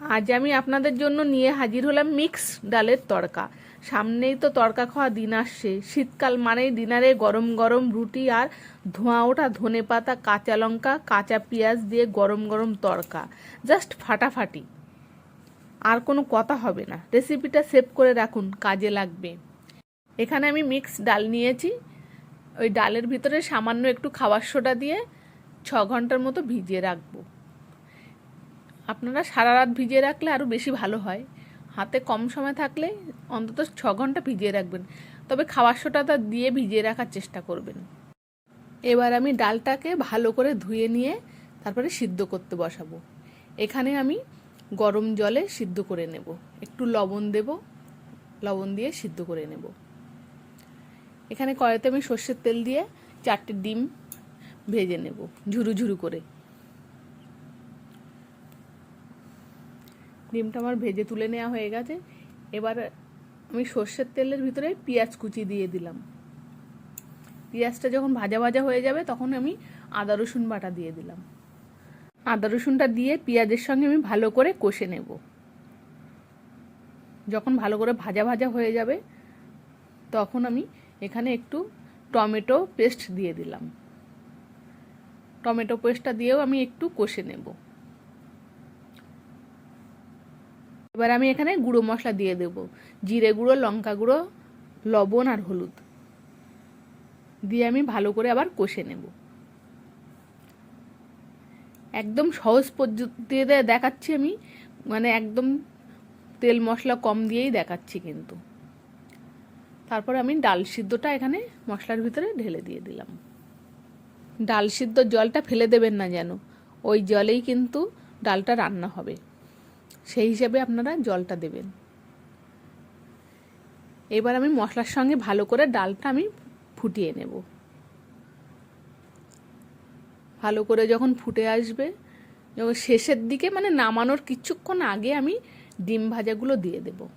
আজ আমি আপনাদের জন্য নিয়ে হাজির হলাম মিক্স ডালের তড়কা। সামনেই তো তড়কা খাওয়া দিন আসছে। শীতকাল মানেই ডিনারে গরম গরম রুটি আর ধোঁয়া ওঠা ধনে পাতা, কাঁচা লঙ্কা, কাঁচা পেঁয়াজ দিয়ে গরম গরম তড়কা। জাস্ট ফাটাফাটি। আর কোনো কথা হবে না। রেসিপিটা সেভ করে রাখুন, কাজে লাগবে। এখানে আমি মিক্স ডাল নিয়েছি। ওই ডালের ভিতরে সামান্য একটু খাবার সোডা দিয়ে ছ ঘণ্টার মতো ভিজিয়ে রাখব। আপনারা সারা রাত ভিজিয়ে রাখলে আরও বেশি ভালো হয়। হাতে কম সময় থাকলে অন্তত ছ ঘণ্টা ভিজিয়ে রাখবেন। তবে খাবার সোটাটা দিয়ে ভিজিয়ে রাখার চেষ্টা করবেন। এবার আমি ডালটাকে ভালো করে ধুয়ে নিয়ে তারপরে সিদ্ধ করতে বসাবো। এখানে আমি গরম জলে সিদ্ধ করে নেব। একটু লবণ দেব। লবণ দিয়ে সিদ্ধ করে নেব। এখানে কড়াইতে আমি সর্ষের তেল দিয়ে চারটে ডিম ভেজে নেব ঝুরু ঝুরু করে। ডিমটা আমার ভেজে তুলে নেওয়া হয়ে গেছে। এবার আমি সর্ষের তেলের ভিতরে পেঁয়াজ কুচি দিয়ে দিলাম। পেঁয়াজটা যখন ভাজা ভাজা হয়ে যাবে, তখন আমি আদা রসুন বাটা দিয়ে দিলাম। আদা রসুনটা দিয়ে পেঁয়াজের সঙ্গে আমি ভালো করে কষে নেব। যখন ভালো করে ভাজা ভাজা হয়ে যাবে, তখন আমি এখানে একটু টমেটো পেস্ট দিয়ে দিলাম। টমেটো পেস্টটা দিয়েও আমি একটু কষে নেব। এবার আমি এখানে গুঁড়ো মশলা দিয়ে দেব। জিরে গুঁড়ো, লঙ্কা গুঁড়ো, লবণ আর হলুদ। দিয়ে আমি ভালো করে আবার কষে নেব। একদম সহজ পদ্ধতিতে দেখাচ্ছি আমি মানে একদম তেল মশলা কম দিয়েই দেখাচ্ছি কিন্তু। তারপর আমি ডাল সিদ্ধটা এখানে মশলার ভিতরে ঢেলে দিয়ে দিলাম। ডাল সিদ্ধ জলটা ফেলে দেবেন না যেন, ওই জলেই কিন্তু ডালটা রান্না হবে। সেই হিসাবে আপনারা জলটা দেবেন। এবার আমি মশলার সঙ্গে ভালো করে ডালটা আমি ফুটিয়ে নেব। ভালো করে যখন ফুটে আসবে, যখন শেষের দিকে মানে নামানোর কিছুক্ষণ আগে আমি ডিম ভাজাগুলো দিয়ে দেব।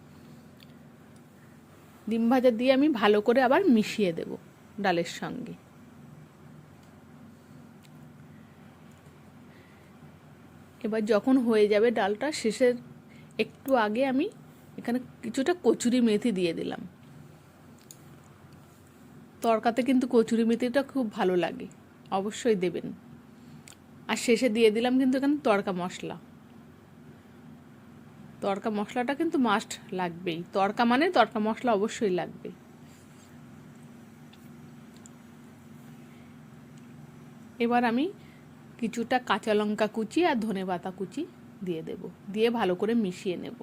ডিম ভাজা দিয়ে আমি ভালো করে আবার মিশিয়ে দেব ডালের সঙ্গে। এবার যখন হয়ে যাবে ডালটা, শেষের একটু আগে আমি এখানে কিছুটা কচুরি মেথি দিয়ে দিলাম। তরকাতে কিন্তু কচুরি মেথিটা খুব ভালো লাগে, অবশ্যই দেবেন। আর শেষে দিয়ে দিলাম কিন্তু এখানে তড়কা মশলা। তড়কা মশলাটা কিন্তু মাস্ট লাগবেই। তড়কা মানে তড়কা মশলা অবশ্যই লাগবে। এবার আমি কিছুটা কাঁচা লঙ্কা কুচি আর ধনে পাতা কুচি দিয়ে দেব। দিয়ে ভালো করে মিশিয়ে নেব।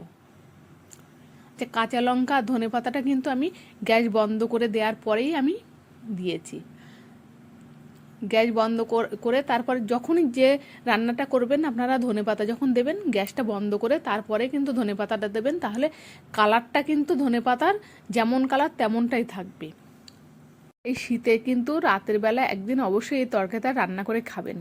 আচ্ছা কাঁচা লঙ্কা আর ধনে পাতাটা কিন্তু আমি গ্যাস বন্ধ করে দেওয়ার পরেই আমি দিয়েছি। গ্যাস বন্ধ করে তারপরে যখনই যে রান্নাটা করবেন আপনারা ধনে পাতা যখন দেবেন, গ্যাসটা বন্ধ করে তারপরে কিন্তু ধনে পাতাটা দেবেন, তাহলে কালারটা কিন্তু ধনে পাতার যেমন কালার তেমনটাই থাকবে। এই শীতে কিন্তু রাতের বেলা একদিন অবশ্যই এই তরকারিটা রান্না করে খাবেন।